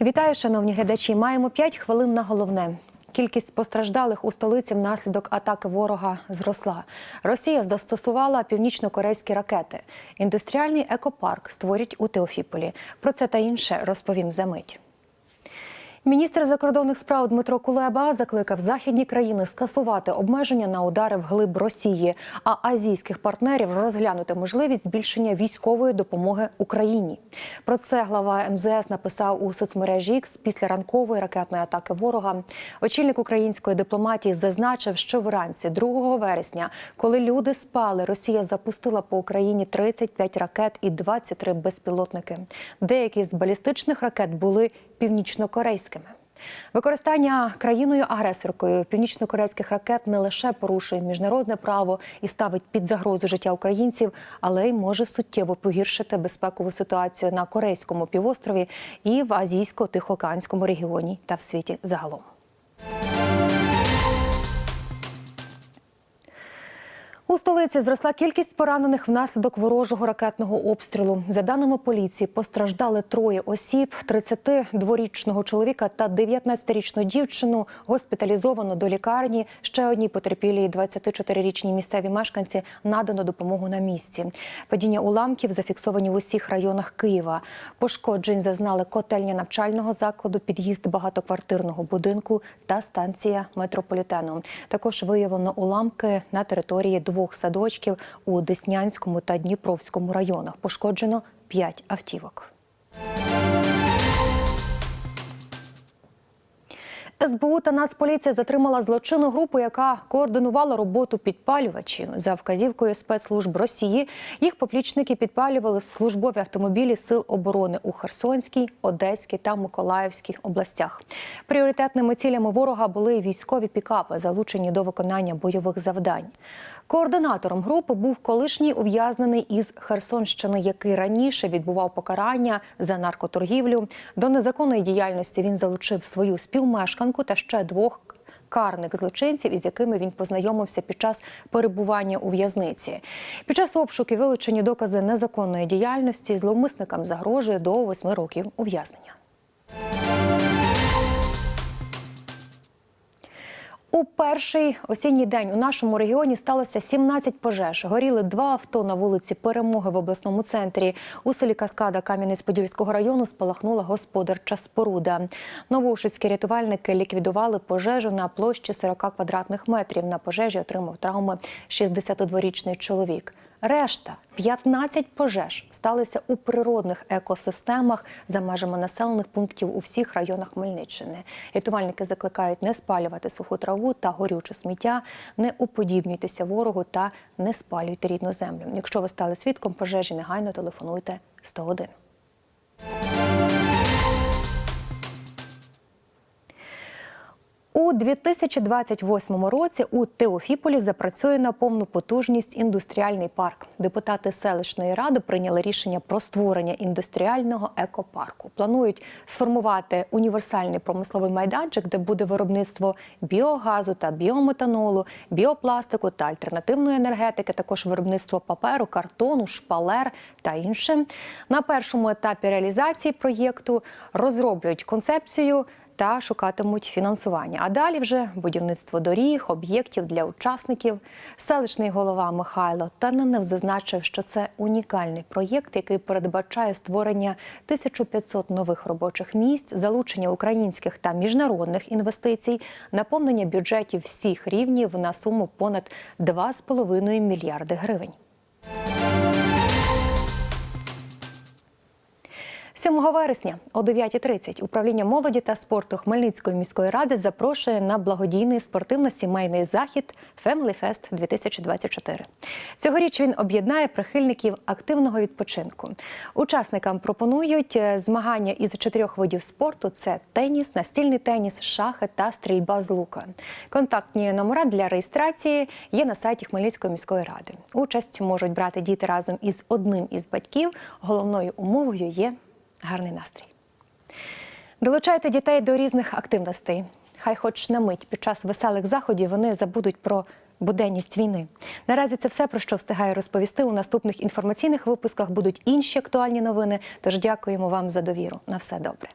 Вітаю, шановні глядачі. Маємо 5 хвилин на головне. Кількість постраждалих у столиці внаслідок атаки ворога зросла. Росія застосувала північно-корейські ракети. Індустріальний екопарк створять у Теофіполі. Про це та інше розповім за мить. Міністр закордонних справ Дмитро Кулеба закликав західні країни скасувати обмеження на удари вглиб Росії, а азійських партнерів розглянути можливість збільшення військової допомоги Україні. Про це глава МЗС написав у соцмережі X після ранкової ракетної атаки ворога. Очільник української дипломатії зазначив, що вранці 2 вересня, коли люди спали, Росія запустила по Україні 35 ракет і 23 безпілотники. Деякі з балістичних ракет були північно-корейськими. Використання країною-агресоркою північно-корейських ракет не лише порушує міжнародне право і ставить під загрозу життя українців, але й може суттєво погіршити безпекову ситуацію на Корейському півострові і в азійсько-тихоокеанському регіоні та в світі загалом. У столиці зросла кількість поранених внаслідок ворожого ракетного обстрілу. За даними поліції, постраждали троє осіб: 32-річного чоловіка та 19-річну дівчину госпіталізовано до лікарні. Ще одній потерпілій 24-річній місцеві мешканці надано допомогу на місці. Падіння уламків зафіксовані в усіх районах Києва. Пошкоджень зазнали котельня навчального закладу, під'їзд багатоквартирного будинку та станція метрополітену. Також виявлено уламки на території двох садочків у Деснянському та Дніпровському районах. Пошкоджено 5 автівок. СБУ та Нацполіція затримала злочинну групу, яка координувала роботу підпалювачів. За вказівкою спецслужб Росії їх поплічники підпалювали службові автомобілі Сил оборони у Херсонській, Одеській та Миколаївській областях. Пріоритетними цілями ворога були військові пікапи, залучені до виконання бойових завдань. Координатором групи був колишній ув'язнений із Херсонщини, який раніше відбував покарання за наркоторгівлю. До незаконної діяльності він залучив свою співмешканку та ще двох карних злочинців, із якими він познайомився під час перебування у в'язниці. Під час обшуків вилучені докази незаконної діяльності. Зловмисникам загрожує до восьми років ув'язнення. У перший осінній день у нашому регіоні сталося 17 пожеж. Горіли два авто на вулиці Перемоги в обласному центрі. У селі Каскада Кам'янець-Подільського району спалахнула господарча споруда. Новоушицькі рятувальники ліквідували пожежу на площі 40 квадратних метрів. На пожежі отримав травми 62-річний чоловік. Решта 15 пожеж сталися у природних екосистемах за межами населених пунктів у всіх районах Хмельниччини. Рятувальники закликають не спалювати суху траву та горюче сміття, не уподібнюйтеся ворогу та не спалюйте рідну землю. Якщо ви стали свідком пожежі, негайно телефонуйте 101. 2028 році у Теофіполі запрацює на повну потужність індустріальний парк. Депутати селищної ради прийняли рішення про створення індустріального екопарку. Планують сформувати універсальний промисловий майданчик, де буде виробництво біогазу та біометанолу, біопластику та альтернативної енергетики, також виробництво паперу, картону, шпалер та інше. На першому етапі реалізації проєкту розроблюють концепцію та шукатимуть фінансування. А далі вже будівництво доріг, об'єктів для учасників. Селищний голова Михайло Таненев зазначив, що це унікальний проєкт, який передбачає створення 1500 нових робочих місць, залучення українських та міжнародних інвестицій, наповнення бюджетів всіх рівнів на суму понад 2,5 мільярди гривень. 7 вересня о 9.30 управління молоді та спорту Хмельницької міської ради запрошує на благодійний спортивно-сімейний захід Family Fest 2024. Цьогоріч він об'єднає прихильників активного відпочинку. Учасникам пропонують змагання із чотирьох видів спорту: це теніс, настільний теніс, шахи та стрільба з лука. Контактні номера для реєстрації є на сайті Хмельницької міської ради. Участь можуть брати діти разом із одним із батьків. Головною умовою є гарний настрій. Долучайте дітей до різних активностей. Хай, хоч на мить під час веселих заходів, вони забудуть про буденність війни. Наразі це все про що встигаю розповісти. У наступних інформаційних випусках будуть інші актуальні новини. Тож дякуємо вам за довіру. На все добре.